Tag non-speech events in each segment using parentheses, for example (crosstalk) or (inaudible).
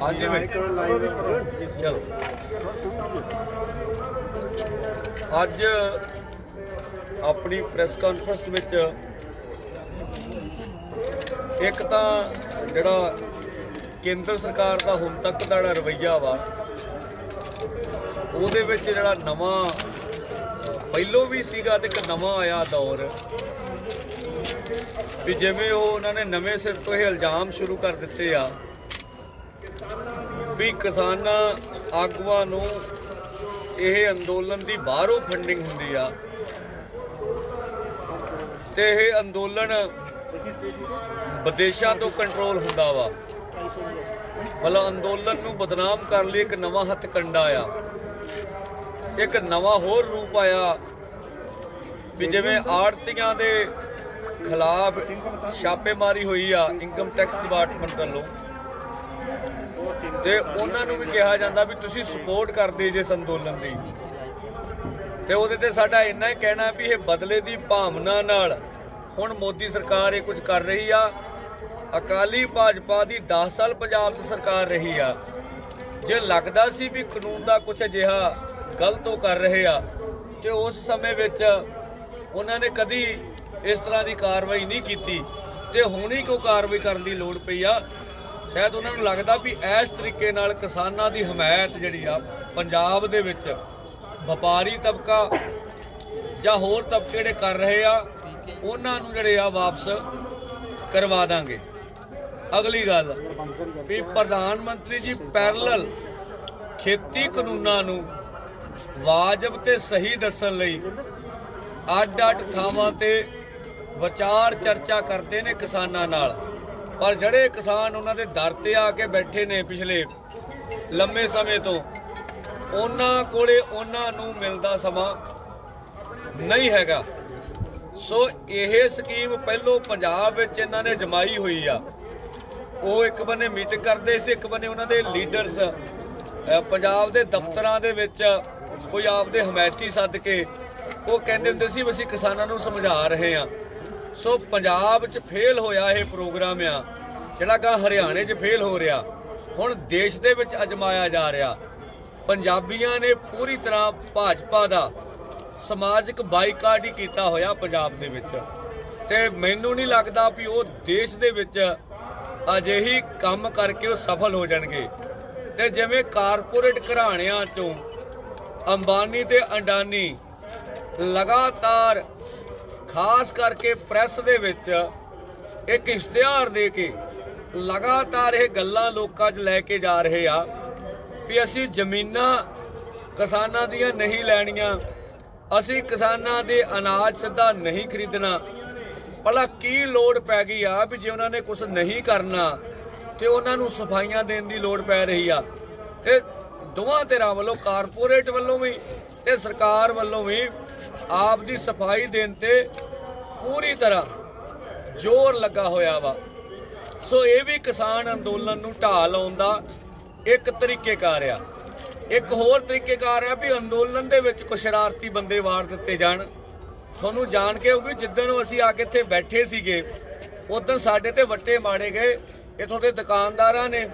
ਹਾਂਜੀ ਭਾਈ ਚਲੋ ਅੱਜ ਆਪਣੀ ਪ੍ਰੈਸ ਕਾਨਫਰੰਸ ਵਿੱਚ ਇੱਕ ਤਾਂ ਜਿਹੜਾ ਕੇਂਦਰ ਸਰਕਾਰ ਦਾ ਹੁਣ ਤੱਕ ਦਾ ਜਿਹੜਾ ਰਵੱਈਆ ਵਾ ਉਹਦੇ ਵਿੱਚ ਜਿਹੜਾ ਨਵਾਂ, ਪਹਿਲੋਂ ਵੀ ਸੀਗਾ ਤੇ ਇੱਕ ਨਵਾਂ ਆਇਆ ਦੌਰ। ਵੀ ਜਿਵੇਂ ਉਹ ਉਹਨਾਂ ਨੇ ਨਵੇਂ ਸਿਰ ਤੋਂ ਇਹ ਇਲਜ਼ਾਮ ਸ਼ੁਰੂ ਕਰ ਦਿੱਤੇ ਆ ਵੀ ਕਿਸਾਨਾਂ ਆਗੂਆਂ ਨੂੰ ਇਹ ਅੰਦੋਲਨ ਦੀ ਬਾਹਰੋਂ ਫੰਡਿੰਗ ਹੁੰਦੀ ਆ ਤੇ ਇਹ ਅੰਦੋਲਨ ਵਿਦੇਸ਼ਾਂ ਤੋਂ ਕੰਟਰੋਲ ਹੁੰਦਾ ਵਾ। ਮਤਲਬ ਅੰਦੋਲਨ ਨੂੰ ਬਦਨਾਮ ਕਰਨ ਲਈ ਇੱਕ ਨਵਾਂ ਹੱਥ ਕੰਡਾ ਆ। ਇੱਕ ਨਵਾਂ ਹੋਰ ਰੂਪ ਆਇਆ ਵੀ ਜਿਵੇਂ ਆੜਤੀਆਂ ਦੇ ਖਿਲਾਫ ਛਾਪੇਮਾਰੀ ਹੋਈ ਆ ਇਨਕਮ ਟੈਕਸ ਡਿਪਾਰਟਮੈਂਟ ਵੱਲੋਂ। ਤੇ ਉਹਨਾਂ ਨੂੰ ਵੀ ਕਿਹਾ ਜਾਂਦਾ ਵੀ ਤੁਸੀਂ ਸਪੋਰਟ ਕਰਦੇ ਜੇ ਇਸ ਅੰਦੋਲਨ ਦੀ। ਤੇ ਉਹਦੇ ਤੇ ਸਾਡਾ ਇੰਨਾ ਹੀ ਕਹਿਣਾ ਵੀ ਇਹ ਬਦਲੇ ਦੀ ਭਾਵਨਾ ਨਾਲ ਹੁਣ ਮੋਦੀ ਸਰਕਾਰ ਇਹ ਕੁਝ ਕਰ ਰਹੀ ਆ। ਅਕਾਲੀ ਭਾਜਪਾ ਦੀ 10 ਸਾਲ ਪੰਜਾਬ 'ਚ ਸਰਕਾਰ ਰਹੀ ਆ। ਜੇ ਲੱਗਦਾ ਸੀ ਵੀ ਕਾਨੂੰਨ ਦਾ ਕੁਝ ਅਜਿਹਾ ਗਲਤ ਉਹ ਕਰ ਰਹੇ ਆ ਤੇ ਉਸ ਸਮੇਂ ਵਿੱਚ ਉਹਨਾਂ ਨੇ ਕਦੀ ਇਸ ਤਰ੍ਹਾਂ ਦੀ ਕਾਰਵਾਈ ਨਹੀਂ ਕੀਤੀ ਤੇ ਹੁਣ ਹੀ ਕਿਉਂ ਕਾਰਵਾਈ ਕਰਨ ਦੀ ਲੋੜ ਪਈ ਆ। ਸ਼ਾਇਦ ਉਹਨਾਂ ਨੂੰ ਲੱਗਦਾ ਵੀ ਇਸ ਤਰੀਕੇ ਨਾਲ ਕਿਸਾਨਾਂ ਦੀ ਹਮਾਇਤ ਜਿਹੜੀ ਆ, ਪੰਜਾਬ ਦੇ ਵਿੱਚ ਵਪਾਰੀ ਤਬਕਾ ਜਾਂ ਹੋਰ ਤਬਕੇ ਜਿਹੜੇ ਕਰ ਰਹੇ ਆ, ਉਹਨਾਂ ਨੂੰ ਜਿਹੜੇ ਆ ਵਾਪਸ ਕਰਵਾ ਦਾਂਗੇ। ਅਗਲੀ ਗੱਲ ਵੀ ਪ੍ਰਧਾਨ ਮੰਤਰੀ ਜੀ ਪੈਰਲਲ ਖੇਤੀ ਕਾਨੂੰਨਾਂ ਨੂੰ ਵਾਜਬ ਤੇ ਸਹੀ ਦੱਸਣ ਲਈ ਅੱਡ-ਅੱਡ ਥਾਵਾਂ ਤੇ ਵਿਚਾਰ ਚਰਚਾ ਕਰਦੇ ਨੇ ਕਿਸਾਨਾਂ ਨਾਲ। ਪਰ ਜਿਹੜੇ ਕਿਸਾਨ ਉਹਨਾਂ ਦੇ ਦਰ ਤੇ ਆ ਕੇ ਬੈਠੇ ਨੇ ਪਿਛਲੇ ਲੰਮੇ ਸਮੇਂ ਤੋਂ, ਉਹਨਾਂ ਕੋਲੇ ਉਹਨਾਂ ਨੂੰ ਮਿਲਦਾ ਸਮਾਂ ਨਹੀਂ ਹੈਗਾ। ਸੋ ਇਹ ਸਕੀਮ ਪਹਿਲੋਂ ਪੰਜਾਬ ਵਿੱਚ ਇਹਨਾਂ ਨੇ ਜਮਾਈ ਹੋਈ ਆ। ਉਹ ਇੱਕ ਬੰਨੇ ਮੀਟਿੰਗ ਕਰਦੇ ਸੀ, ਇੱਕ ਬੰਨੇ ਉਹਨਾਂ ਦੇ ਲੀਡਰਸ ਪੰਜਾਬ ਦੇ ਦਫ਼ਤਰਾਂ ਦੇ ਵਿੱਚ ਕੋਈ ਆਪਦੇ ਹਮਾਇਤੀ ਸੱਦ ਕੇ ਉਹ ਕਹਿੰਦੇ ਹੁੰਦੇ ਸੀ ਵੀ ਅਸੀਂ ਕਿਸਾਨਾਂ ਨੂੰ ਸਮਝਾ ਰਹੇ ਹਾਂ। ਸੋ ਪੰਜਾਬ 'ਚ ਫੇਲ ਹੋਇਆ ਇਹ ਪ੍ਰੋਗਰਾਮ ਆ, ਜਿਹੜਾ ਕਾ ਹਰਿਆਣੇ 'ਚ ਫੇਲ ਹੋ ਰਿਹਾ। ਹੁਣ ਦੇਸ਼ ਦੇ ਵਿੱਚ ਅਜਮਾਇਆ ਜਾ ਰਿਹਾ। ਪੰਜਾਬੀਆਂ ਨੇ ਪੂਰੀ ਤਰ੍ਹਾਂ ਭਾਜਪਾ ਦਾ ਸਮਾਜਿਕ ਬਾਈਕਾਟ ਹੀ ਕੀਤਾ ਹੋਇਆ ਪੰਜਾਬ ਦੇ ਵਿੱਚ। ਤੇ ਮੈਨੂੰ ਨਹੀਂ ਲੱਗਦਾ ਵੀ ਉਹ ਦੇਸ਼ ਦੇ ਵਿੱਚ ਅਜਿਹੀ ਕੰਮ ਕਰਕੇ ਉਹ ਸਫਲ ਹੋ ਜਾਣਗੇ। ਤੇ ਜਿਵੇਂ ਕਾਰਪੋਰੇਟ ਘਰਾਣਿਆਂ ਚੋਂ ਅੰਬਾਨੀ ਤੇ ਅੰਡਾਨੀ ਲਗਾਤਾਰ, ਖਾਸ ਕਰਕੇ ਪ੍ਰੈਸ ਦੇ ਵਿੱਚ ਇੱਕ ਇਸ਼ਤਿਹਾਰ ਦੇ ਕੇ ਲਗਾਤਾਰ ਇਹ ਗੱਲਾਂ ਲੋਕਾਂ 'ਚ ਲੈ ਕੇ ਜਾ ਰਹੇ ਆ ਵੀ ਅਸੀਂ ਜ਼ਮੀਨਾਂ ਕਿਸਾਨਾਂ ਦੀਆਂ ਨਹੀਂ ਲੈਣੀਆਂ, ਅਸੀਂ ਕਿਸਾਨਾਂ ਦੇ ਅਨਾਜ ਸਿੱਧਾ ਨਹੀਂ ਖਰੀਦਣਾ। ਭਲਾ ਕੀ ਲੋੜ ਪੈ ਗਈ ਆ ਵੀ ਜੇ ਉਹਨਾਂ ਨੇ ਕੁਝ ਨਹੀਂ ਕਰਨਾ ਤੇ ਉਹਨਾਂ ਨੂੰ ਸਫਾਈਆਂ ਦੇਣ ਦੀ ਲੋੜ ਪੈ ਰਹੀ ਆ। ਤੇ ਦੋਵਾਂ ਧਿਰਾਂ ਵੱਲੋਂ, ਕਾਰਪੋਰੇਟ ਵੱਲੋਂ ਵੀ ਤੇ ਸਰਕਾਰ ਵੱਲੋਂ ਵੀ ਆਪ ਦੀ ਸਫ਼ਾਈ ਦੇਣ ਤੇ ਪੂਰੀ ਤਰ੍ਹਾਂ ਜ਼ੋਰ ਲੱਗਾ ਹੋਇਆ ਵਾ। ਸੋ ਇਹ ਵੀ ਕਿਸਾਨ ਅੰਦੋਲਨ ਨੂੰ ਢਾਹ ਲਾਉਣ ਦਾ ਇੱਕ ਤਰੀਕੇਕਾਰ ਆ। ਇੱਕ ਹੋਰ ਤਰੀਕੇਕਾਰ ਆ ਵੀ ਅੰਦੋਲਨ ਦੇ ਵਿੱਚ ਕੁਝ ਸ਼ਰਾਰਤੀ ਬੰਦੇ ਵਾਰ ਦਿੱਤੇ ਜਾਣ। ਤੁਹਾਨੂੰ ਜਾਣ ਕੇ ਹੋਊਗੀ, ਜਿੱਦਣ ਅਸੀਂ ਆ ਕੇ ਇੱਥੇ ਬੈਠੇ ਸੀਗੇ, ਉਦੋਂ ਸਾਡੇ ਤੇ ਵੱਟੇ ਮਾਰੇ ਗਏ, ਇਥੋਂ ਦੇ ਦੁਕਾਨਦਾਰਾਂ ਨੇ,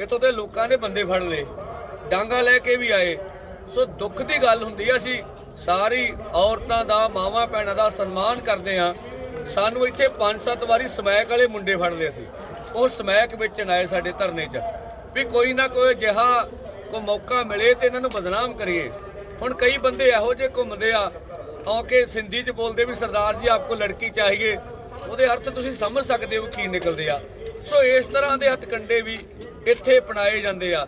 ਇਥੋਂ ਦੇ ਲੋਕਾਂ ਨੇ ਬੰਦੇ ਫੜ ਲਏ। ਡਾਂਗਾ ਲੈ ਕੇ ਵੀ ਆਏ। ਸੋ ਦੁੱਖ ਦੀ ਗੱਲ ਹੁੰਦੀ ਆ, ਅਸੀਂ ਸਾਰੀ ਔਰਤਾਂ ਦਾ, ਮਾਵਾਂ ਭੈਣਾਂ ਦਾ ਸਨਮਾਨ ਕਰਦੇ ਆ ਸਾਨੂੰ ਇੱਥੇ 5-7 ਵਾਰੀ ਸਮੈਕ ਵਾਲੇ ਮੁੰਡੇ ਫੜ ਲਏ ਸੀ। ਉਹ ਸਮੈਕ ਵੇਚਣ ਆਏ ਸਾਡੇ ਧਰਨੇ 'ਚ। ਵੀ ਕੋਈ ਨਾ ਕੋਈ ਜਿਹਾ ਕੋ ਮੌਕਾ ਮਿਲੇ ਤੇ ਇਹਨਾਂ ਨੂੰ ਬਦਨਾਮ ਕਰੀਏ। ਹੁਣ ਕਈ ਬੰਦੇ ਇਹੋ ਜਿਹੇ ਘੁੰਮਦੇ ਆ ਆਕੇ ਸਿੰਧੀ 'ਚ ਬੋਲਦੇ ਵੀ ਸਰਦਾਰ ਜੀ, ਆਪਕੋ ਲੜਕੀ ਚਾਹੀਏ। ਉਹਦੇ ਅਰਥ ਤੁਸੀਂ ਸਮਝ ਸਕਦੇ ਹੋ ਕੀ ਨਿਕਲਦੇ ਆ। ਸੋ ਇਸ ਤਰ੍ਹਾਂ ਦੇ ਹੱਥਕੰਡੇ ਵੀ ਇੱਥੇ ਅਪਣਾਏ ਜਾਂਦੇ ਆ।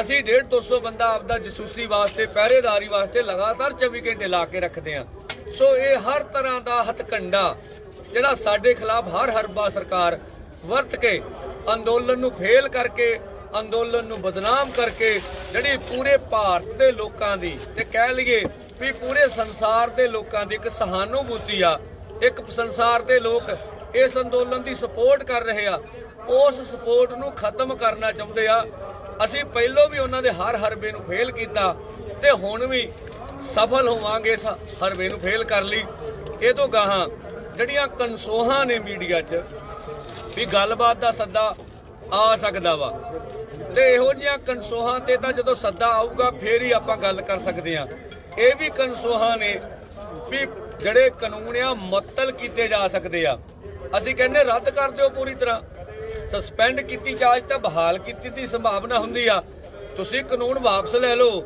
ਅਸੀਂ 1.5 200 ਬੰਦਾ ਆਪਦਾ ਜਸੂਸੀ ਵਾਸਤੇ, ਪਹਿਰੇਦਾਰੀ ਵਾਸਤੇ ਲਗਾਤਾਰ 24 ਘੰਟੇ ਲਾ ਕੇ ਰੱਖਦੇ ਆ ਸੋ ਇਹ ਹਰ ਤਰ੍ਹਾਂ ਦਾ ਹਥਕੰਡਾ ਜਿਹੜਾ ਸਾਡੇ ਖਿਲਾਫ ਹਰ ਹਰਬਾ ਸਰਕਾਰ ਵਰਤ ਕੇ ਅੰਦੋਲਨ ਨੂੰ ਫੇਲ ਕਰਕੇ, ਅੰਦੋਲਨ ਨੂੰ ਬਦਨਾਮ ਕਰਕੇ ਜਿਹੜੀ ਪੂਰੇ ਭਾਰਤ ਦੇ ਲੋਕਾਂ ਦੀ ਤੇ ਕਹਿ ਲਈਏ ਵੀ ਪੂਰੇ ਸੰਸਾਰ ਦੇ ਲੋਕਾਂ ਦੀ ਇੱਕ ਸਹਾਨੁਭੂਤੀ ਆ, ਇੱਕ ਸੰਸਾਰ ਦੇ ਲੋਕ ਇਸ ਅੰਦੋਲਨ ਦੀ ਸਪੋਰਟ ਕਰ ਰਹੇ ਆ, ਉਸ ਸਪੋਰਟ ਨੂੰ ਖਤਮ ਕਰਨਾ ਚਾਹੁੰਦੇ ਆ। ਅਸੀਂ ਪਹਿਲੋਂ ਵੀ ਉਹਨਾਂ ਦੇ ਹਰ ਹਰਬੇ ਨੂੰ ਫੇਲ ਕੀਤਾ ਤੇ ਹੁਣ ਵੀ ਸਫਲ ਹੋਵਾਂਗੇ ਇਸ ਹਰਬੇ ਨੂੰ ਫੇਲ ਕਰ ਲਈ। ਇਹ ਤੋਂ ਗਾਹਾਂ ਜਿਹੜੀਆਂ ਕਨਸੋਹਾਂ ਨੇ ਮੀਡੀਆ 'ਚ ਵੀ ਗੱਲਬਾਤ ਦਾ ਸੱਦਾ ਆ ਸਕਦਾ ਵਾ ਤੇ ਇਹੋ ਜਿਹੀਆਂ ਕਨਸੋਹਾਂ ਤੇ ਤਾਂ ਜਦੋਂ ਸੱਦਾ ਆਊਗਾ, ਫੇਰ ਹੀ ਆਪਾਂ ਗੱਲ ਕਰ ਸਕਦੇ ਆ ਇਹ ਵੀ ਕਨਸੋਹਾਂ ਨੇ ਵੀ ਜਿਹੜੇ ਕਾਨੂੰਨ ਆ, ਮੁਅੱਤਲ ਕੀਤੇ ਜਾ ਸਕਦੇ ਆ। ਅਸੀਂ ਕਹਿੰਦੇ ਰੱਦ ਕਰ ਦਿਓ ਪੂਰੀ ਤਰ੍ਹਾਂ। ਸਸਪੈਂਡ ਕੀਤੀ ਚਾਰਜ ਤਾਂ ਬਹਾਲ ਕੀਤੀ ਦੀ ਸੰਭਾਵਨਾ ਹੁੰਦੀ ਆ। ਤੁਸੀਂ ਕਾਨੂੰਨ ਵਾਪਸ ਲੈ ਲਓ।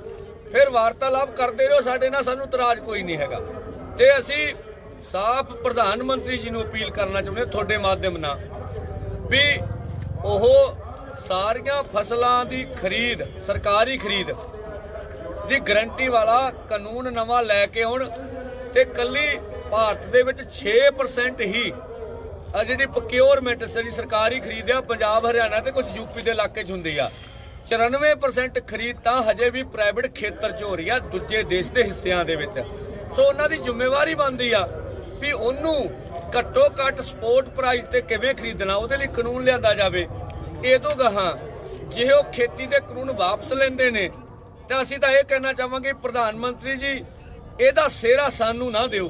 ਫਿਰ ਵਾਰਤਾਲਾਪ ਕਰਦੇ ਰਹੋ, ਸਾਡੇ ਨਾਲ ਸਾਨੂੰ ਤਰਾਜ ਕੋਈ ਨਹੀਂ ਹੈਗਾ। ਤੇ ਅਸੀਂ ਸਾਫ਼ ਪ੍ਰਧਾਨ ਮੰਤਰੀ ਜੀ ਨੂੰ ਅਪੀਲ ਕਰਨਾ ਚਾਹੁੰਦੇ ਤੁਹਾਡੇ ਮਾਧਿਅਮ ਨਾਲ ਵੀ ਉਹ ਸਾਰੀਆਂ ਫਸਲਾਂ ਦੀ ਖਰੀਦ, ਸਰਕਾਰੀ ਖਰੀਦ ਦੀ ਗਰੰਟੀ ਵਾਲਾ ਕਾਨੂੰਨ ਨਵਾਂ ਲੈ ਕੇ ਆਉਣ ਤੇ ਕੱਲੀ ਭਾਰਤ ਦੇ ਵਿੱਚ 6% ਹੀ ਆ ਜਿਹੜੀ ਪ੍ਰੋਕਿਉਰਮੈਂਟ ਜਿਹੜੀ ਸਰਕਾਰੀ ਖਰੀਦ ਆ ਪੰਜਾਬ, ਹਰਿਆਣਾ ਤੇ ਕੁਝ ਯੂਪੀ ਦੇ ਇਲਾਕੇ 'ਚ ਹੁੰਦੀ ਆ। 94% ਖਰੀਦ ਤਾਂ ਹਜੇ ਵੀ ਪ੍ਰਾਈਵੇਟ ਖੇਤਰ 'ਚ ਹੋ ਰਹੀ ਆ, ਦੂਜੇ ਦੇਸ਼ ਦੇ ਹਿੱਸਿਆਂ ਦੇ ਵਿੱਚ। ਸੋ ਉਹਨਾਂ ਦੀ ਜ਼ਿੰਮੇਵਾਰੀ ਬਣਦੀ ਆ ਵੀ ਉਹਨੂੰ ਘੱਟੋ ਘੱਟ ਸਪੋਰਟ ਪ੍ਰਾਈਸ ਤੇ ਕਿਵੇਂ ਖਰੀਦਣਾ, ਉਹਦੇ ਲਈ ਕਾਨੂੰਨ ਲਿਆਂਦਾ ਜਾਵੇ। ਇਹ ਤੋਂ ਗਾਹਾਂ, ਜੇ ਉਹ ਖੇਤੀ ਦੇ ਕਾਨੂੰਨ ਵਾਪਸ ਲੈਂਦੇ ਨੇ, ਤਾਂ ਅਸੀਂ ਤਾਂ ਇਹ ਕਹਿਣਾ ਚਾਹਾਂਗੇ, ਪ੍ਰਧਾਨ ਮੰਤਰੀ ਜੀ, ਇਹਦਾ ਸਿਹਰਾ ਸਾਨੂੰ ਨਾ ਦਿਓ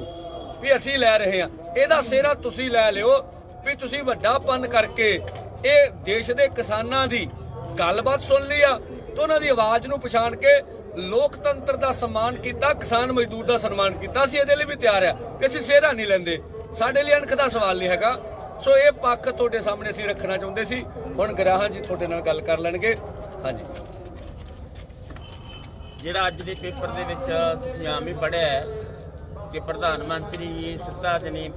ਵੀ ਅਸੀਂ ਲੈ ਰਹੇ ਹਾਂ। ਇਹਦਾ ਸਿਹਰਾ ਤੁਸੀਂ ਲੈ ਲਿਓ ਵੀ ਤੁਸੀਂ ਵੱਡਾ ਪੰਨ ਕਰਕੇ ਇਹ ਦੇਸ਼ ਦੇ ਕਿਸਾਨਾਂ ਦੀ ਗੱਲਬਾਤ ਸੁਣ ਲਈ ਆ ਤੇ ਉਹਨਾਂ ਦੀ ਆਵਾਜ਼ ਨੂੰ ਪਛਾਣ ਕੇ ਲੋਕਤੰਤਰ ਦਾ ਸਨਮਾਨ ਕੀਤਾ, ਕਿਸਾਨ ਮਜ਼ਦੂਰ ਦਾ ਸਨਮਾਨ ਕੀਤਾ। ਅਸੀਂ ਇਹਦੇ ਲਈ ਵੀ ਤਿਆਰ ਆ ਕਿ ਅਸੀਂ ਸਿਹਰਾ ਨਹੀਂ ਲੈਂਦੇ। ਸਾਡੇ ਲਈ ਅਣਖ ਦਾ ਸਵਾਲ ਨਹੀਂ ਹੈਗਾ। ਸੋ ਇਹ ਪੱਖ ਤੁਹਾਡੇ ਸਾਹਮਣੇ ਅਸੀਂ ਰੱਖਣਾ ਚਾਹੁੰਦੇ ਸੀ। ਹੁਣ ਗਰਾਹਾਂ ਜੀ ਤੁਹਾਡੇ ਨਾਲ ਗੱਲ ਕਰ ਲੈਣਗੇ। ਹਾਂਜੀ। ਜਿਹੜਾ ਅੱਜ ਦੇ ਪੇਪਰ ਦੇ ਵਿੱਚ ਤੁਸੀਂ ਆਮ ਹੀ ਪੜ੍ਹਿਆ ਹੈ ਕਿ ਪ੍ਰਧਾਨ ਮੰਤਰੀ ਸਿੱਧਾ ਜਨੀ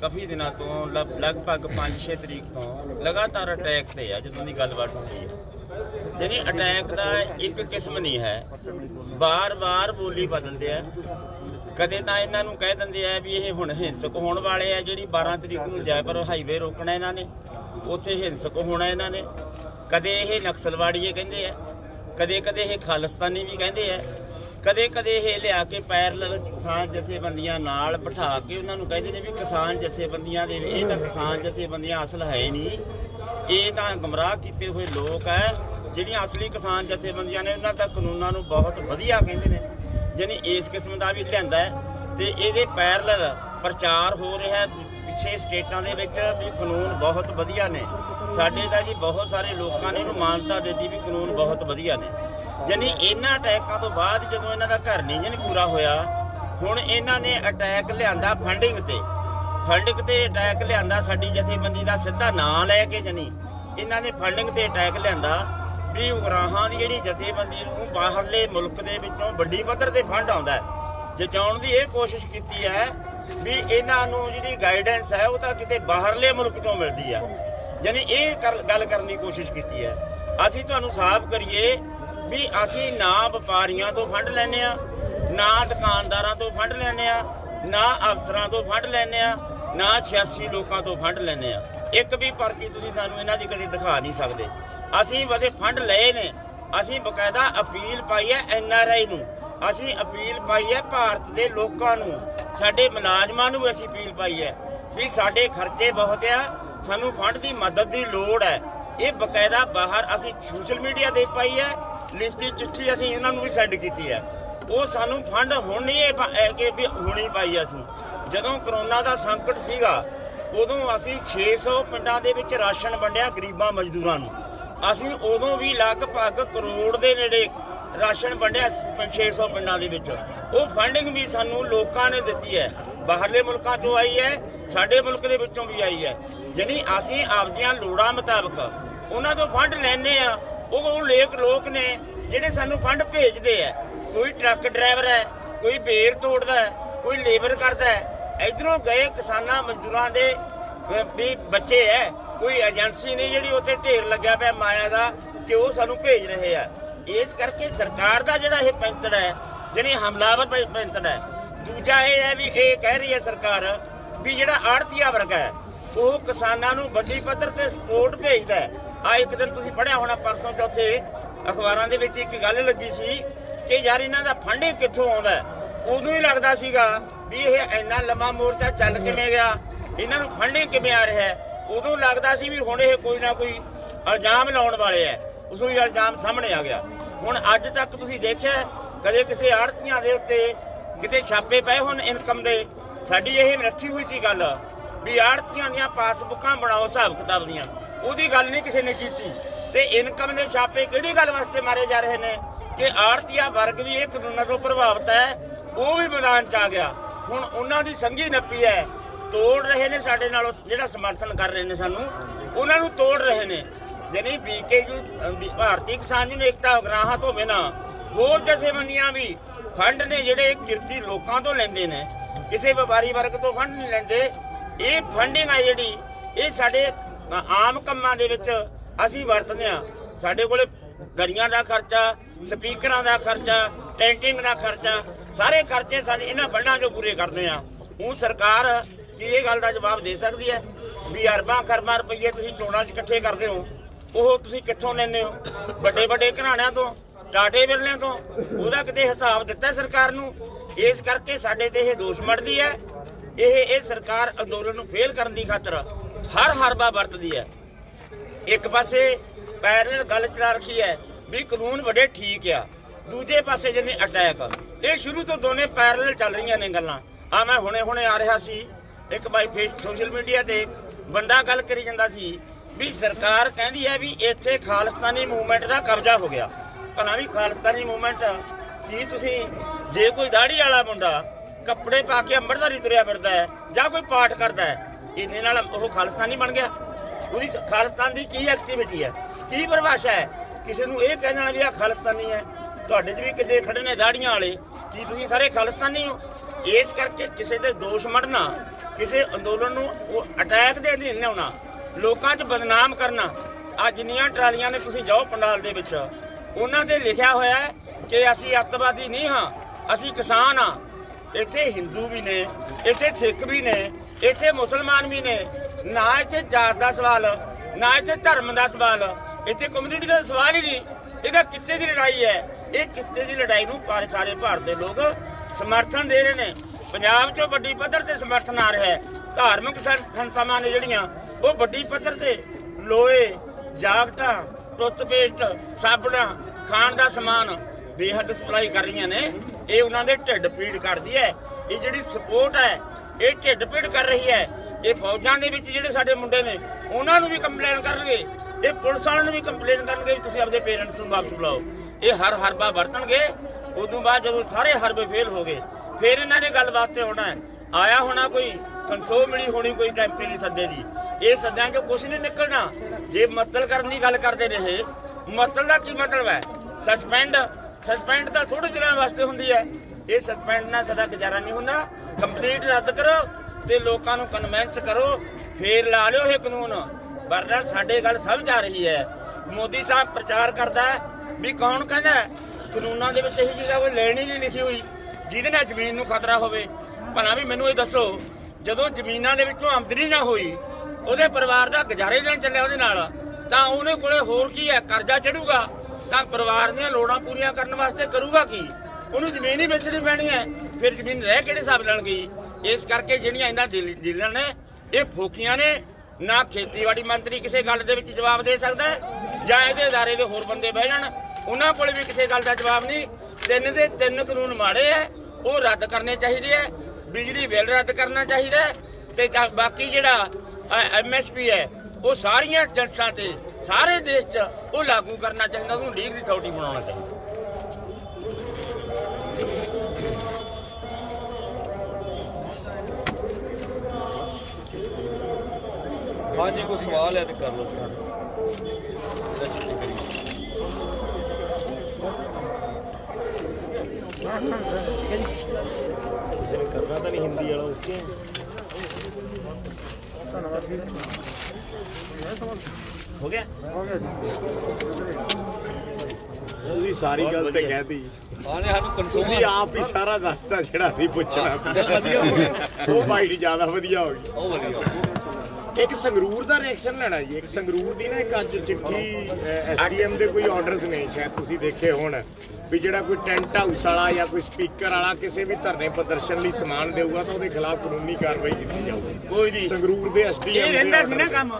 ਕਾਫੀ ਦਿਨਾਂ ਤੋਂ ਲ- ਲਗਭਗ 5-6 ਤਰੀਕ ਤੋਂ ਲਗਾਤਾਰ ਅਟੈਕ ਤੇ ਆ, ਜਦੋਂ ਦੀ ਗੱਲਬਾਤ ਹੁੰਦੀ ਹੈ। ਜਨੀ ਅਟੈਕ ਦਾ ਇੱਕ ਕਿਸਮ ਨਹੀਂ ਹੈ, ਬਾਰ-ਬਾਰ ਬੋਲੀ ਬਦਲਦੇ ਆ। ਕਦੇ ਤਾਂ ਇਹਨਾਂ ਨੂੰ ਕਹਿ ਦਿੰਦੇ ਆ ਵੀ ਇਹ ਹੁਣ ਹਿੰਸਕ ਹੋਣ ਵਾਲੇ ਆ, ਜਿਹੜੀ 12 ਤਰੀਕ ਨੂੰ ਜੈਪੁਰ ਹਾਈਵੇ ਰੋਕਣਾ ਇਹਨਾਂ ਨੇ, ਉੱਥੇ ਹਿੰਸਕ ਹੋਣਾ ਇਹਨਾਂ ਨੇ। ਕਦੇ ਇਹ ਨਕਸਲਵਾੜੀਏ ਕਹਿੰਦੇ ਆ ਕਦੇ ਕਦੇ ਇਹ ਖਾਲਿਸਤਾਨੀ ਵੀ ਕਹਿੰਦੇ ਆ। ਕਦੇ ਕਦੇ ਇਹ ਲਿਆ ਕੇ ਪੈਰਲਲ ਕਿਸਾਨ ਜਥੇਬੰਦੀਆਂ ਨਾਲ ਬਿਠਾ ਕੇ ਉਹਨਾਂ ਨੂੰ ਕਹਿੰਦੇ ਨੇ ਵੀ ਕਿਸਾਨ ਜਥੇਬੰਦੀਆਂ ਦੇ ਇਹ ਤਾਂ ਕਿਸਾਨ ਜਥੇਬੰਦੀਆਂ ਅਸਲ ਹੈ ਹੀ ਨਹੀਂ। ਇਹ ਤਾਂ ਗਮਰਾਹ ਕੀਤੇ ਹੋਏ ਲੋਕ ਹੈ, ਜਿਹੜੀਆਂ ਅਸਲੀ ਕਿਸਾਨ ਜਥੇਬੰਦੀਆਂ ਨੇ, ਉਹਨਾਂ ਤਾਂ ਕਾਨੂੰਨਾਂ ਨੂੰ ਬਹੁਤ ਵਧੀਆ ਕਹਿੰਦੇ ਨੇ। ਜਾਣੀ ਇਸ ਕਿਸਮ ਦਾ ਵੀ ਲਿਆਂਦਾ ਹੈ ਤੇ ਇਹਦੇ ਪੈਰਲਲ ਪ੍ਰਚਾਰ ਹੋ ਰਿਹਾ ਹੈ। ਪਿੱਛੇ ਸਟੇਟਾਂ ਦੇ ਵਿੱਚ ਵੀ ਕਾਨੂੰਨ ਬਹੁਤ ਵਧੀਆ ਨੇ। ਸਾਡੇ ਤਾਂ ਜੀ ਬਹੁਤ ਸਾਰੇ ਲੋਕਾਂ ਨੇ ਇਹਨੂੰ ਮਾਨਤਾ ਦਿੱਤੀ ਵੀ ਕਾਨੂੰਨ ਬਹੁਤ ਵਧੀਆ ਨੇ। ਜਾਣੀ ਇਹਨਾਂ ਅਟੈਕਾਂ ਤੋਂ ਬਾਅਦ ਜਦੋਂ ਇਹਨਾਂ ਦਾ ਘਰ ਨਹੀਂ ਜਨ ਪੂਰਾ ਹੋਇਆ, ਹੁਣ ਇਹਨਾਂ ਨੇ ਅਟੈਕ ਲਿਆਂਦਾ ਫੰਡਿੰਗ ਤੇ। ਫੰਡਿੰਗ ਤੇ ਅਟੈਕ ਲਿਆਂਦਾ ਸਾਡੀ ਜਥੇਬੰਦੀ ਦਾ ਸਿੱਧਾ ਨਾਂ ਲੈ ਕੇ ਜਨੀ। ਇਹਨਾਂ ਨੇ ਫੰਡਿੰਗ ਤੇ ਅਟੈਕ ਲਿਆਂਦਾ ਵੀ ਉਗਰਾਹਾਂ ਦੀ ਜਿਹੜੀ ਜਥੇਬੰਦੀ ਨੂੰ ਬਾਹਰਲੇ ਮੁਲਕ ਦੇ ਵਿੱਚੋਂ ਵੱਡੀ ਪੱਧਰ ਤੇ ਫੰਡ ਆਉਂਦਾ ਜਚਾਉਣ ਦੀ ਇਹ ਕੋਸ਼ਿਸ਼ ਕੀਤੀ ਹੈ ਵੀ ਇਹਨਾਂ ਨੂੰ ਜਿਹੜੀ ਗਾਈਡੈਂਸ ਹੈ ਉਹ ਤਾਂ ਕਿਤੇ ਬਾਹਰਲੇ ਮੁਲਕ ਤੋਂ ਮਿਲਦੀ ਆ ਯਾਨੀ ਇਹ ਕਰ- ਗੱਲ ਕਰਨ ਦੀ ਕੋਸ਼ਿਸ਼ ਕੀਤੀ ਹੈ। ਅਸੀਂ ਤੁਹਾਨੂੰ ਸਾਫ਼ ਕਰੀਏ ਵੀ ਅਸੀਂ ਨਾ ਵਪਾਰੀਆਂ ਤੋਂ ਫੰਡ ਲੈਨੇ ਆ ਨਾ ਦੁਕਾਨਦਾਰਾਂ ਤੋਂ ਫੰਡ ਲੈਨੇ ਆ ਨਾ ਅਫਸਰਾਂ ਤੋਂ ਫੰਡ ਲੈਨੇ ਆ ਨਾ 86 ਲੋਕਾਂ ਤੋਂ ਫੰਡ ਲੈਨੇ ਆ ਇੱਕ ਵੀ ਪਰਚੀ ਤੁਸੀਂ ਸਾਨੂੰ ਇਹਨਾਂ ਦੀ ਕਦੇ ਦਿਖਾ ਨਹੀਂ ਸਕਦੇ। ਅਸੀਂ ਵਦੇ ਫੰਡ ਲਏ ਨੇ। ਅਸੀਂ ਬਕਾਇਦਾ ਅਪੀਲ ਪਾਈ ਹੈ ਐਨਆਰਆਈ ਨੂੰ। ਅਸੀਂ ਅਪੀਲ ਪਾਈ ਹੈ ਭਾਰਤ ਦੇ ਲੋਕਾਂ ਨੂੰ। ਸਾਡੇ ਮੁਲਾਜ਼ਮਾਂ ਨੂੰ ਵੀ ਅਸੀਂ ਅਪੀਲ ਪਾਈ ਹੈ ਵੀ ਸਾਡੇ ਖਰਚੇ ਬਹੁਤ ਆ, ਸਾਨੂੰ ਫੰਡ ਦੀ ਮਦਦ ਦੀ ਲੋੜ ਹੈ। ਇਹ ਬਕਾਇਦਾ ਬਾਹਰ ਅਸੀਂ ਸੋਸ਼ਲ ਮੀਡੀਆ ਤੇ ਪਾਈ ਹੈ। ਲਿਖਤੀ ਚਿੱਠੀ ਅਸੀਂ ਇਹਨਾਂ ਨੂੰ ਵੀ ਸੈਂਡ ਕੀਤੀ ਹੈ। ਉਹ ਸਾਨੂੰ ਫੰਡ ਹੁਣ ਨਹੀਂ ਇਹ ਕਿ ਵੀ ਹੁਣੀ ਪਾਈ ਅਸੀਂ। ਜਦੋਂ ਕਰੋਨਾ ਦਾ ਸੰਕਟ ਸੀਗਾ, ਉਦੋਂ ਅਸੀਂ 600 ਪਿੰਡਾਂ ਦੇ ਵਿੱਚ ਰਾਸ਼ਨ ਵੰਡਿਆ ਗਰੀਬਾਂ ਮਜ਼ਦੂਰਾਂ ਨੂੰ। ਅਸੀਂ ਉਦੋਂ ਵੀ ਲਗਭਗ ਕਰੋੜ ਦੇ ਨੇੜੇ ਰਾਸ਼ਨ ਵੰਡਿਆ 600 ਪਿੰਡਾਂ ਦੇ ਵਿੱਚ। ਉਹ ਫੰਡਿੰਗ ਵੀ ਸਾਨੂੰ ਲੋਕਾਂ ਨੇ ਦਿੱਤੀ ਹੈ। ਬਾਹਰਲੇ ਮੁਲਕਾਂ ਤੋਂ ਆਈ ਹੈ, ਸਾਡੇ ਮੁਲਕ ਦੇ ਵਿੱਚੋਂ ਵੀ ਆਈ ਹੈ। ਜਾਣੀ ਅਸੀਂ ਆਪਦੀਆਂ ਲੋੜਾਂ ਮੁਤਾਬਕ ਉਹਨਾਂ ਤੋਂ ਫੰਡ ਲੈਨੇ ਆ ਉਹ ਲੇਕ ਲੋਕ ਨੇ, ਜਿਹੜੇ ਸਾਨੂੰ ਫੰਡ ਭੇਜਦੇ ਆ। ਕੋਈ ਟਰੱਕ ਡਰਾਈਵਰ ਹੈ, ਕੋਈ ਬੇਰ ਤੋੜਦਾ ਹੈ, ਕੋਈ ਲੇਬਰ ਕਰਦਾ ਹੈ। ਇਧਰੋਂ ਗਏ ਕਿਸਾਨਾਂ, ਮਜ਼ਦੂਰਾਂ ਦੇ ਵੀ ਬੱਚੇ ਐ ਕੋਈ ਏਜੰਸੀ ਨਹੀਂ ਜਿਹੜੀ ਉੱਥੇ ਢੇਰ ਲੱਗਿਆ ਪਿਆ ਮਾਇਆ ਦਾ ਕਿ ਉਹ ਸਾਨੂੰ ਭੇਜ ਰਹੇ ਆ। ਇਸ ਕਰਕੇ ਸਰਕਾਰ ਦਾ ਜਿਹੜਾ ਇਹ ਪੈਂਤੜ ਹੈ ਜਿਹਨੇ ਹਮਲਾਵਰ ਪੈਂਤੜ ਹੈ। ਦੂਜਾ ਇਹ ਹੈ ਵੀ ਇਹ ਕਹਿ ਰਹੀ ਹੈ ਸਰਕਾਰ ਵੀ ਜਿਹੜਾ ਆੜਤੀਆ ਵਰਗ ਹੈ, ਉਹ ਕਿਸਾਨਾਂ ਨੂੰ ਵੱਡੀ ਪੱਧਰ ਤੇ ਸਪੋਰਟ ਭੇਜਦਾ ਹੈ। ਆ ਇੱਕ ਦਿਨ ਤੁਸੀਂ ਪੜਿਆ ਹੋਣਾ ਪਰਸੋਂ ਚੌਥੇ ਅਖਬਾਰਾਂ ਦੇ ਵਿੱਚ ਇੱਕ ਗੱਲ ਲੱਗੀ ਸੀ ਕਿ ਯਾਰ ਇਹਨਾਂ ਦਾ ਫੰਡਿੰਗ ਕਿੱਥੋਂ ਆਉਂਦਾ ਹੈ? ਉਦੋਂ ਹੀ ਲੱਗਦਾ ਸੀਗਾ ਵੀ ਇਹ ਇੰਨਾ ਲੰਮਾ ਮੋਰਚਾ ਚੱਲ ਕਿਵੇਂ ਗਿਆ? ਇਹਨਾਂ ਨੂੰ ਫੰਡਿੰਗ ਕਿਵੇਂ ਆ ਰਿਹਾ ਹੈ? ਉਦੋਂ ਲੱਗਦਾ ਸੀ ਵੀ ਹੁਣ ਇਹ ਕੋਈ ਨਾ ਕੋਈ ਇਲਜ਼ਾਮ ਲਾਉਣ ਵਾਲੇ ਐ ਉਸ ਨੂੰ ਇਲਜ਼ਾਮ ਸਾਹਮਣੇ ਆ ਗਿਆ। ਹੁਣ ਅੱਜ ਤੱਕ ਤੁਸੀਂ ਦੇਖਿਆ ਕਦੇ ਕਿਸੇ ਆੜਤੀਆਂ ਦੇ ਉੱਤੇ ਕਿਤੇ ਛਾਪੇ ਪਏ ਹੁਣ ਇਨਕਮ ਦੇ? ਸਾਡੀ ਇਹ ਰੱਖੀ ਹੋਈ ਸੀ ਗੱਲ ਵੀ ਆੜਤੀਆਂ ਦੀਆਂ ਪਾਸਬੁੱਕਾਂ ਬਣਾਓ ਹਿਸਾਬ ਕਿਤਾਬ ਦੀਆਂ। ਉਹਦੀ ਗੱਲ ਨਹੀਂ ਕਿਸੇ ਨੇ ਕੀਤੀ। ਤੇ ਇਨਕਮ ਦੇ ਛਾਪੇ ਕਿਹੜੀ ਗੱਲ ਵਾਸਤੇ ਮਾਰੇ ਜਾ ਰਹੇ ਨੇ? ਕਿ ਆੜਤੀਆ ਵਰਗ ਵੀ ਇਹ ਕਾਨੂੰਨਾਂ ਤੋਂ ਪ੍ਰਭਾਵਿਤ ਹੈ, ਉਹ ਵੀ ਮੈਦਾਨ ਚ ਆ ਗਿਆ। ਹੁਣ ਉਹਨਾਂ ਦੀ ਸੰਗੀ ਨੱਪੀ ਹੈ। ਤੋੜ ਰਹੇ ਨੇ ਸਾਡੇ ਨਾਲ ਉਸ- ਜਿਹੜਾ ਸਮਰਥਨ ਕਰ ਰਹੇ ਨੇ ਸਾਨੂੰ, ਉਹਨਾਂ ਨੂੰ ਤੋੜ ਰਹੇ ਨੇ। ਯਾਨੀ ਬੀਕੇਯੂ ਭਾਰਤੀ ਕਿਸਾਨ ਯੂਨੀਅਨ ਏਕਤਾ ਉਗਰਾਹਾਂ ਤੋਂ ਬਿਨਾ ਹੋਰ ਜਥੇਬੰਦੀਆਂ ਵੀ ਫੰਡ ਨੇ ਜਿਹੜੇ ਕਿਰਤੀ ਲੋਕਾਂ ਤੋਂ ਲੈਂਦੇ ਨੇ, ਕਿਸੇ ਵਪਾਰੀ ਵਰਗ ਤੋਂ ਫੰਡ ਨਹੀਂ ਲੈਂਦੇ, ਇਹ ਫੰਡਿੰਗ ਆ ਜਿਹੜੀ, ਇਹ ਸਾਡੇ ਆਮ ਕੰਮਾਂ ਦੇ ਵਿੱਚ ਅਸੀਂ ਵਰਤਦੇ ਆ ਸਾਡੇ ਕੋਲੇ ਗੜੀਆਂ ਦਾ ਖਰਚਾ, ਸਪੀਕਰਾਂ ਦਾ ਖਰਚਾ, ਟੈਂਕਿੰਗ ਦਾ ਖਰਚਾ, ਸਾਰੇ ਖਰਚੇ ਸਾਡੇ ਇਹਨਾਂ ਫੰਡਾਂ 'ਚੋਂ ਪੂਰੇ ਕਰਦੇ ਆ ਹੁਣ ਸਰਕਾਰ ਕੀ ਇਹ ਗੱਲ ਦਾ ਜਵਾਬ ਦੇ ਸਕਦੀ ਹੈ ਵੀ ਅਰਬਾਂ ਖਰਬਾਂ ਰੁਪਏ ਤੁਸੀਂ ਚੋਣਾਂ 'ਚ ਇਕੱਠੇ ਕਰਦੇ ਹੋ। ਉਹ ਤੁਸੀਂ ਕਿੱਥੋਂ ਲੈਂਦੇ ਹੋ? ਵੱਡੇ ਵੱਡੇ ਘਰਾਣਿਆਂ ਤੋਂ ਟਾਟੇ ਬਿਰਲਿਆਂ ਤੋਂ? ਉਹਦਾ ਕਿਤੇ ਹਿਸਾਬ ਦਿੱਤਾ ਸਰਕਾਰ ਨੂੰ? ਇਸ ਕਰਕੇ ਸਾਡੇ ਤੇ ਇਹ ਦੋਸ਼ ਮੜਦੀ ਹੈ। ਇਹ ਇਹ ਸਰਕਾਰ ਅੰਦੋਲਨ ਨੂੰ ਫੇਲ ਕਰਨ ਦੀ ਖਾਤਰ ਹਰ ਹਰਬਾ ਵਰਤਦੀ ਹੈ। ਇੱਕ ਪਾਸੇ ਪੈਰਲ ਗੱਲ ਚਲਾ ਰੱਖੀ ਹੈ ਵੀ ਕਾਨੂੰਨ ਵੱਡੇ ਠੀਕ ਆ। ਦੂਜੇ ਪਾਸੇ ਜਿਵੇਂ ਅਟੈਕ ਇਹ ਸ਼ੁਰੂ ਤੋਂ ਦੋਨੇ ਪੈਰਲ ਚੱਲ ਰਹੀਆਂ ਨੇ ਗੱਲਾਂ। ਆ ਮੈਂ ਹੁਣੇ ਹੁਣੇ ਆ ਰਿਹਾ ਸੀ, ਇੱਕ ਬਾਈ ਫੇਸ ਸੋਸ਼ਲ ਮੀਡੀਆ ਤੇ ਬੰਦਾ ਗੱਲ ਕਰੀ ਜਾਂਦਾ ਸੀ ਵੀ ਸਰਕਾਰ ਕਹਿੰਦੀ ਹੈ ਵੀ ਇੱਥੇ ਖਾਲਿਸਤਾਨੀ ਮੂਵਮੈਂਟ ਦਾ ਕਬਜ਼ਾ ਹੋ ਗਿਆ। ਭਲਾ ਵੀ ਖਾਲਿਸਤਾਨੀ ਮੂਵਮੈਂਟ ਕੀ ਤੁਸੀਂ, ਜੇ ਕੋਈ ਦਾੜੀ ਵਾਲਾ ਮੁੰਡਾ ਕੱਪੜੇ ਪਾ ਕੇ ਅੰਮ੍ਰਿਤਧਾਰੀ ਤੁਰਿਆ ਫਿਰਦਾ ਹੈ ਜਾਂ ਕੋਈ ਪਾਠ ਕਰਦਾ ਹੈ ਇਹਨੇ ਨਾਲ ਉਹ ਖਾਲਿਸਤਾਨੀ ਬਣ ਗਿਆ। ਉਹਦੀ ਖਾਲਿਸਤਾਨ ਦੀ ਕੀ ਐਕਟੀਵਿਟੀ ਹੈ? ਕੀ ਪਰਿਭਾਸ਼ਾ ਹੈ? ਕਿਸੇ ਨੂੰ ਇਹ ਕਹਿ ਦੇਣਾ ਵੀ ਆ ਖਾਲਿਸਤਾਨੀ ਹੈ। ਤੁਹਾਡੇ 'ਚ ਵੀ ਕਿੰਨੇ ਖੜੇ ਨੇ ਦਾੜੀਆਂ ਵਾਲੇ। ਕੀ ਤੁਸੀਂ ਸਾਰੇ ਖਾਲਿਸਤਾਨੀ ਹੋ? ਇਸ ਕਰਕੇ ਕਿਸੇ ਦੇ ਦੋਸ਼ ਮੜਨਾ, ਕਿਸੇ ਅੰਦੋਲਨ ਨੂੰ ਉਹ ਅਟੈਕ ਦੇ ਅਧੀਨ ਲਿਆਉਣਾ, ਲੋਕਾਂ 'ਚ ਬਦਨਾਮ ਕਰਨਾ ਆ ਜਿੰਨੀਆਂ ਟਰਾਲੀਆਂ ਨੇ ਤੁਸੀਂ ਜਾਓ ਪੰਡਾਲ ਦੇ ਵਿੱਚ। ਉਹਨਾਂ ਤੇ ਲਿਖਿਆ ਹੋਇਆ ਹੈ ਕਿ ਅਸੀਂ ਅੱਤਵਾਦੀ ਨਹੀਂ ਹਾਂ, ਅਸੀਂ ਕਿਸਾਨ ਹਾਂ। ਇੱਥੇ ਹਿੰਦੂ ਵੀ ਨੇ, ਇੱਥੇ ਸਿੱਖ ਵੀ ਨੇ, ਇੱਥੇ ਮੁਸਲਮਾਨ ਵੀ ਨੇ। ਨਾ ਇੱਥੇ ਜਾਤ ਦਾ ਸਵਾਲ, ਨਾ ਇੱਥੇ ਧਰਮ ਦਾ ਸਵਾਲ। ਇੱਥੇ ਕਮਿਊਨਿਟੀ ਦਾ ਸਵਾਲ ਹੀ ਨਹੀਂ। ਇਹਦਾ ਕਿੱਤੇ ਦੀ ਲੜਾਈ ਹੈ? ਇਹ ਕਿੱਤੇ ਦੀ ਲੜਾਈ ਨੂੰ ਸਾਰੇ ਭਾਰਤ ਦੇ ਲੋਕ ਸਮਰਥਨ ਦੇ ਰਹੇ ਨੇ। ਪੰਜਾਬ 'ਚੋਂ ਵੱਡੀ ਪੱਧਰ ਤੇ ਸਮਰਥਨ ਆ ਰਿਹਾ ਹੈ। ਧਾਰਮਿਕ ਸੰਸਥਾਵਾਂ ਨੇ ਜਿਹੜੀਆਂ, ਉਹ ਵੱਡੀ ਪੱਧਰ ਤੇ ਲੋਹੇ, ਜਾਕਟਾਂ ਟੁੱਥਪੇਸਟ ਸਾਬਣਾਂ ਖਾਣ ਦਾ ਸਮਾਨ ਬੇਹੱਦ ਸਪਲਾਈ ਕਰ ਰਹੀਆਂ ਨੇ। ਇਹ ਉਹਨਾਂ ਦੇ ਢਿੱਡ ਪੀੜ ਕਰਦੀ ਹੈ। ਇਹ ਜਿਹੜੀ ਸਪੋਰਟ ਹੈ, ਇਹ ਢਿੱਡ ਪੀੜ ਕਰ ਰਹੀ ਹੈ। ਇਹ ਫੌਜਾਂ ਦੇ ਵਿੱਚ ਜਿਹੜੇ ਸਾਡੇ ਮੁੰਡੇ ਨੇ, ਉਹਨਾਂ ਨੂੰ ਵੀ ਕੰਪਲੇਨ ਕਰਨਗੇ। ਇਹ ਪੁਲਿਸ ਵਾਲਿਆਂ ਨੂੰ ਵੀ ਕੰਪਲੇਨ ਕਰਨਗੇ ਵੀ ਤੁਸੀਂ ਆਪਣੇ ਪੇਰੈਂਟਸ ਨੂੰ ਵਾਪਸ ਬੁਲਾਓ। ਇਹ ਹਰ ਹਰਬਾ ਵਰਤਣਗੇ। ਉਦੋਂ ਬਾਅਦ ਜਦੋਂ ਸਾਰੇ ਹਰਬੇ ਫੇਲ ਹੋ ਗਏ, ਫਿਰ ਇਹਨਾਂ ਨੇ ਗੱਲ ਵਾਸਤੇ ਹੋਣਾ ਹੈ। ਆਇਆ ਹੋਣਾ ਕੋਈ ਕੰਸੋ ਮਿਲੀ ਹੋਣੀ ਕੋਈ ਟੈਂਪਰੇਰੀ ਸੱਦੇ ਦੀ। ਇਹ ਸੱਦਿਆਂ ਚੋਂ ਕੁਝ ਨਹੀਂ ਨਿਕਲਣਾ। ਜੇ ਮਤਲ ਕਰਨ ਦੀ ਗੱਲ ਕਰਦੇ ਨੇ ਇਹ ਮਤਲ ਦਾ ਕੀ ਮਤਲਬ ਹੈ? ਸਸਪੈਂਡ ਸਸਪੈਂਡ ਤਾਂ ਥੋੜੇ ਦਿਨਾਂ ਵਾਸਤੇ ਹੁੰਦੀ ਹੈ। ਇਹ ਸਸਪੈਂਡ ਨਾਲ ਸਦਾ ਗੁਜ਼ਾਰਾ ਨਹੀਂ ਹੁੰਦਾ। ਕੰਪਲੀਟ ਰੱਦ ਕਰੋ ਤੇ ਲੋਕਾਂ ਨੂੰ ਕਨਵਿੰਸ ਕਰੋ। ਫੇਰ ਲਾ ਲਿਓ ਇਹ ਕਾਨੂੰਨ। ਵਰਨਾ ਸਾਡੇ ਗੱਲ ਸਮਝ ਆ ਰਹੀ ਹੈ। ਮੋਦੀ ਸਾਹਿਬ ਪ੍ਰਚਾਰ ਕਰਦਾ ਵੀ ਕੌਣ ਕਹਿੰਦਾ ਕਾਨੂੰਨਾਂ ਦੇ ਵਿੱਚ ਇਹ ਚੀਜ਼ਾਂ ਕੋਈ ਲੈਣੀ ਨਹੀਂ ਲਿਖੀ ਹੋਈ। ਜਿਹਦੇ ਨਾਲ ਜ਼ਮੀਨ ਨੂੰ ਖਤਰਾ ਹੋਵੇ। ਭਲਾ ਵੀ ਮੈਨੂੰ ਇਹ ਦੱਸੋ, ਜਦੋਂ ਜ਼ਮੀਨਾਂ ਦੇ ਵਿੱਚੋਂ ਆਮਦਨੀ ਨਾ ਹੋਈ, ਉਹਦੇ ਪਰਿਵਾਰ ਦਾ ਗੁਜ਼ਾਰੇ ਲੈਣ ਚੱਲਿਆ ਉਹਦੇ ਨਾਲ, ਤਾਂ ਉਹਨੇ ਕੋਲੇ ਹੋਰ ਕੀ ਹੈ? ਕਰਜ਼ਾ ਚੜੂਗਾ। ਤਾਂ ਪਰਿਵਾਰ ਦੀਆਂ ਲੋੜਾਂ ਪੂਰੀਆਂ ਕਰਨ ਵਾਸਤੇ ਕਰੂਗਾ ਕੀ? ਉਹਨੂੰ ਜ਼ਮੀਨ ਹੀ ਵੇਚਣੀ ਪੈਣੀ ਹੈ। ਫਿਰ ਜ਼ਮੀਨ ਰਹਿ ਕਿਹੜੇ ਹਿਸਾਬ ਨਾਲ ਗਈ? ਇਸ ਕਰਕੇ ਜਿਹੜੀਆਂ ਇਹਨਾਂ ਦਿਲ- ਨੇ, ਇਹ ਫੋਕੀਆਂ ਨੇ, ਨਾ ਖੇਤੀਬਾੜੀ ਮੰਤਰੀ ਕਿਸੇ ਗੱਲ ਦੇ ਵਿੱਚ ਜਵਾਬ ਦੇ ਸਕਦਾ ਜਾਂ ਇਹਦੇ ਅਦਾਰੇ ਦੇ ਹੋਰ ਬੰਦੇ ਬਹਿ ਜਾਣ। ਉਹਨਾਂ ਕੋਲ ਵੀ ਕਿਸੇ ਗੱਲ ਦਾ ਜਵਾਬ ਨਹੀਂ। ਤਿੰਨ ਦੇ ਤਿੰਨ ਕਾਨੂੰਨ ਮਾੜੇ ਐ ਉਹ ਰੱਦ ਕਰਨੇ ਚਾਹੀਦੇ ਐ ਬਿਜਲੀ ਬਿੱਲ ਰੱਦ ਕਰਨਾ ਚਾਹੀਦਾ ਤੇ ਬਾਕੀ ਜਿਹੜਾ ਐਮਐਸਪੀ ਹੈ ਉਹ ਸਾਰੀਆਂ ਜਨਸਾਂ ਤੇ ਸਾਰੇ ਦੇਸ਼ 'ਚ ਉਹ ਲਾਗੂ ਕਰਨਾ ਚਾਹੀਦਾ ਉਹਨੂੰ ਲੀਗ ਦੀ ਅਥਾਰਟੀ ਬਣਾਉਣਾ ਚਾਹੀਦਾ। ਹਾਂਜੀ ਕੋਈ ਸਵਾਲ ਹੈ ਤੇ ਕਰ ਲਓ। ਕਿਸੇ ਨੇ ਕਰਨਾ ਤਾਂ ਨਹੀਂ ਹਿੰਦੀ ਵਾਲਾ ਓਕੇ ਹੋ ਗਿਆ? ਸਾਰੀ ਗੱਲ ਤੇ ਕਹਿਤੀ। ਆਨੇ ਸਾਨੂੰ ਤੁਸੀਂ ਕੰਸੋਲ ਆਪ ਹੀ ਸਾਰਾ ਦੱਸਤਾ ਜਿਹੜਾ ਨਹੀਂ ਪੁੱਛਣਾ। ਵਧੀਆ ਹੋ ਗਿਆ। ਉਹ ਬਾਈਟ ਜ਼ਿਆਦਾ ਵਧੀਆ ਹੋ ਗਈ। ਉਹ ਵਧੀਆ ਇੱਕ ਸੰਗਰੂਰ ਦਾ ਰਿਐਕਸ਼ਨ ਲੈਣਾ ਜੀ। ਇੱਕ ਸੰਗਰੂਰ ਦੀ ਨਾ ਇੱਕ ਅੱਜ ਚਿੱਠੀ ਐਸਡੀਐਮ ਦੇ ਕੋਈ ਆਰਡਰਸ ਨੇ ਸ਼ਾਇਦ ਤੁਸੀਂ ਦੇਖੇ ਹੋਣ। ਵੀ ਜਿਹੜਾ ਕੋਈ ਟੈਂਟ ਹਾਊਸ ਵਾਲਾ ਜਾਂ ਕੋਈ ਸਪੀਕਰ ਵਾਲਾ ਕਿਸੇ ਵੀ ਧਰਨੇ ਪ੍ਰਦਰਸ਼ਨ ਲਈ ਸਮਾਨ ਦੇਊਗਾ ਤਾਂ ਉਹਦੇ ਖਿਲਾਫ ਕਾਨੂੰਨੀ ਕਾਰਵਾਈ ਕੀਤੀ ਜਾਊਗੀ। ਕੋਈ ਨਹੀਂ। ਸੰਗਰੂਰ ਦੇ ਐਸਡੀਐਮ ਇਹ ਰਹਿੰਦਾ ਸੀ ਨਾ ਕੰਮ।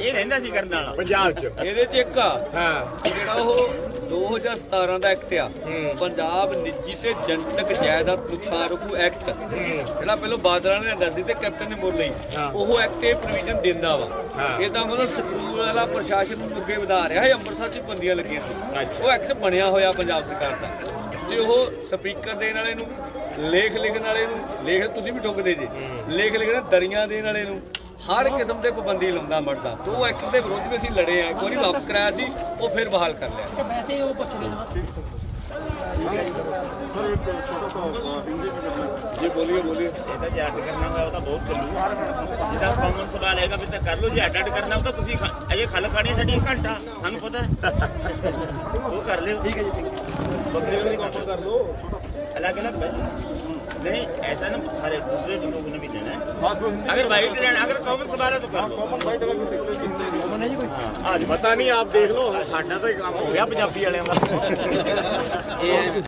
ਇਹ ਰਹਿੰਦਾ ਸੀ ਕਰਨ ਵਾਲਾ। ਪੰਜਾਬ 'ਚ। ਇਹਦੇ ਚ ਇੱਕ ਆ। ਹਾਂ। ਜਿਹੜਾ ਉਹ 2017 ਦਾ ਐਕਟ ਆ। ਪੰਜਾਬ ਨਿੱਜੀ ਤੇ ਜਨਤਕ ਜਾਇਦਾਦ ਨੁਕਸਾਨ ਰੋਕੂ ਐਕਟ। ਜਿਹੜਾ ਪਹਿਲਾਂ ਬਾਦਲਾਂ ਨੇ ਲਿਆਂਦਾ ਸੀ ਤੇ ਕੈਪਟਨ ਨੇ ਮੋੜ ਲਈ। ਉਹ ਐਕਟ ਇਹ ਪ੍ਰੋਵੀਜ਼ਨ ਦਿੰਦਾ ਵਾ। ਇਹਦਾ ਮਤਲਬ ਸਕੂਲ ਵਾਲਾ ਪ੍ਰਸ਼ਾਸਨ ਨੂੰ ਅੱਗੇ ਵਧਾ ਰਿਹਾ ਹੈ ਅੰਮ੍ਰਿਤਸਰ 'ਚ ਬੰਦੀਆਂ ਲੱਗੀਆਂ ਸੀ। ਉਹ ਐਕਟ ਬਣਿਆ ਹੋਇਆ ਪੰਜਾਬ ਸਰਕਾਰ ਦਾ ਤੇ ਉਹ ਸਪੀਕਰ ਦੇਣ ਵਾਲੇ ਨੂੰ ਲੇਖ ਲਿਖਣ ਵਾਲੇ ਨੂੰ ਲੇਖ ਤੁਸੀਂ ਵੀ ਠੋਕਦੇ ਜੇ। ਲੇਖ ਲਿਖਣ ਦਰੀਆਂ ਦੇਣ ਵਾਲੇ ਨੂੰ ਹਰ ਕਿਸਮ ਦੇ ਪਾਬੰਦੀ ਲਾਉਂਦਾ ਮਰਦਾ। ਤੇ ਉਹ ਐਕਟ ਦੇ ਵਿਰੋਧ ਵੀ ਅਸੀਂ ਲੜੇ ਆ ਇੱਕ ਵਾਰੀ ਵਾਪਸ ਕਰਾਇਆ ਸੀ ਉਹ ਫਿਰ ਬਹਾਲ ਕਰ ਲਿਆ। ਵੈਸੇ ਉਹ ਪੁੱਛ ਰਹੇ ਨੇ ਜੀ ਬੋਲੀਏ ਬੋਲੀਏ। ਇਹ ਤਾਂ ਜੇ ਅੱਡ ਕਰਨਾ ਹੋਇਆ ਉਹ ਤਾਂ ਬਹੁਤ ਚੱਲੂ। ਜਿਹਦਾ ਕਾਮਨ ਸਵਾਲ ਹੈਗਾ ਵੀ ਤਾਂ ਕਰ ਲਓ ਜੇ ਅੱਡ ਅੱਡ ਕਰਨਾ ਉਹ ਤਾਂ ਤੁਸੀਂ ਅਜੇ ਖੱਲ ਖਾਣੀ ਹੈ ਸਾਡੀ ਘੰਟਾ ਸਾਨੂੰ ਪਤਾ। (laughs) ਉਹ ਕਰ ਲਿਓ। ਠੀਕ ਹੈ ਜੀ बकरे में कॉफर कर लो अलग अलग नहीं ऐसा ना सारे दूसरे लोगों ने भी लेना है अगर वाइट लेना अगर कॉमन सवाल है तो कर कॉमन वाइट अगर कॉमन है जी कोई आज पता नहीं आप देख लो साडा तो काम हो गया पंजाबी वाले ਦਾ